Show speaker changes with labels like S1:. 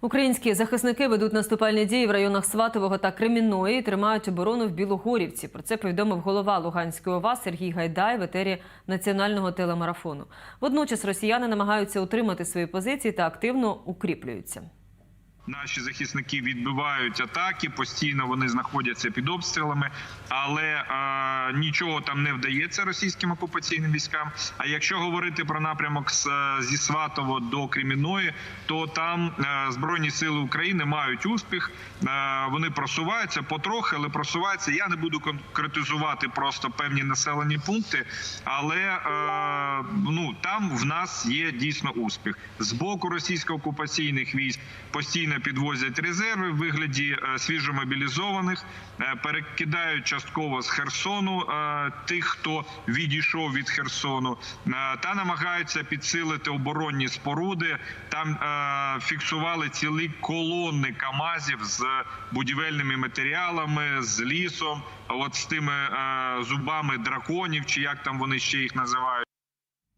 S1: Українські захисники ведуть наступальні дії в районах Сватового та Кремінної і тримають оборону в Білогорівці. Про це повідомив голова Луганської ОВА Сергій Гайдай в етері національного телемарафону. Водночас росіяни намагаються утримати свої позиції та активно укріплюються.
S2: Наші захисники відбивають атаки, постійно вони знаходяться під обстрілами, але е, нічого там не вдається російським окупаційним військам. А якщо говорити про напрямок з, е, зі Сватово до Креміної, то там е, збройні сили України мають успіх. Е, вони просуваються потрохи, але просуваються. Я не буду конкретизувати просто певні населені пункти, але е, ну там в нас є дійсно успіх з боку російсько-окупаційних військ. Постійно підвозять резерви в вигляді е, свіжомобілізованих, е, перекидають частково з Херсону е, тих, хто відійшов від Херсону, е, та намагаються підсилити оборонні споруди. Там е, фіксували цілі колони Камазів з будівельними матеріалами, з лісом, от з тими е, зубами драконів, чи як там вони ще їх називають.